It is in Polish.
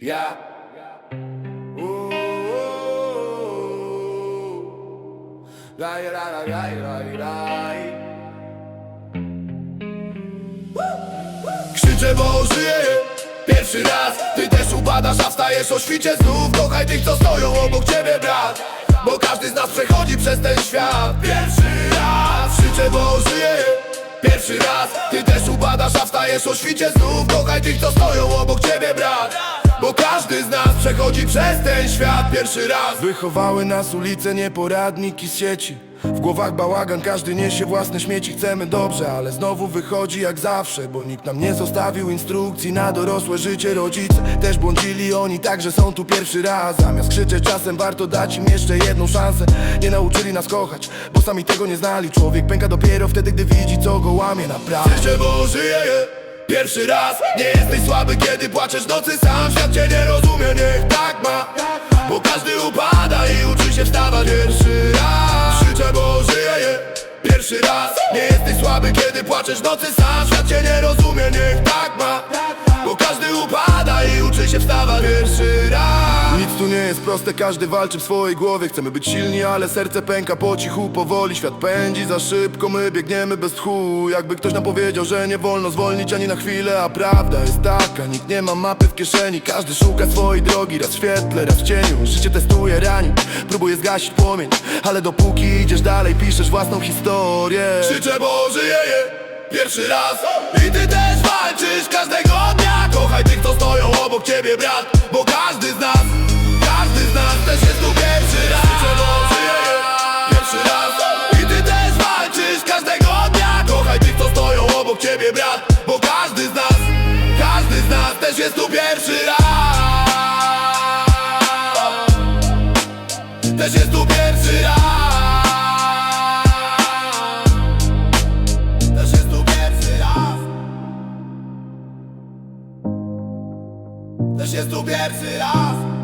Ja. Raj. Krzyczę, bo żyję pierwszy raz. Ty też upadasz, a wstajesz o świcie znów. Kochaj tych, co stoją obok ciebie, brat. Bo każdy z nas przechodzi przez ten świat. Pierwszy raz. Krzyczę, bo żyję pierwszy raz. Ty też upadasz, a wstajesz o świcie znów. Kochaj tych, co stoją obok ciebie, brat każdy z nas przechodzi przez ten świat pierwszy raz. Wychowały nas ulice, nieporadniki z sieci. W głowach bałagan, każdy niesie własne śmieci. Chcemy dobrze, ale znowu wychodzi jak zawsze Bo nikt nam nie zostawił instrukcji na dorosłe życie. Rodzice też błądzili, oni także są tu pierwszy raz. Zamiast krzyczeć czasem warto dać im jeszcze jedną szansę. Nie nauczyli nas kochać, bo sami tego nie znali. Człowiek pęka dopiero wtedy, gdy widzi co go łamie naprawdę Krzyczę, bo żyję pierwszy raz Nie jesteś słaby, kiedy płaczesz nocy. Sam Świat cię nie rozumie, niech tak ma. Bo każdy upada i uczy się wstawać. Pierwszy raz Krzyczę, bo żyję pierwszy raz Nie jesteś słaby, kiedy płaczesz nocy. Sam Świat cię nie rozumie, niech tak ma. Bo każdy upada jest proste, każdy walczy w swojej głowie. Chcemy być silni, ale serce pęka po cichu, powoli. Świat pędzi za szybko, my biegniemy bez tchu. Jakby ktoś nam powiedział, że nie wolno zwolnić ani na chwilę. A prawda jest taka, nikt nie ma mapy w kieszeni. Każdy szuka swojej drogi, raz w świetle, raz w cieniu. Życie testuje, rani, próbuje zgasić płomień. Ale dopóki idziesz dalej, piszesz własną historię. Krzyczę, bo żyję pierwszy raz. I ty też walczysz każdego dnia. Kochaj tych, co stoją obok ciebie, brat. Bo każdy jest tu pierwszy raz. Też jest tu pierwszy raz. Też jest tu pierwszy raz. Też jest tu pierwszy raz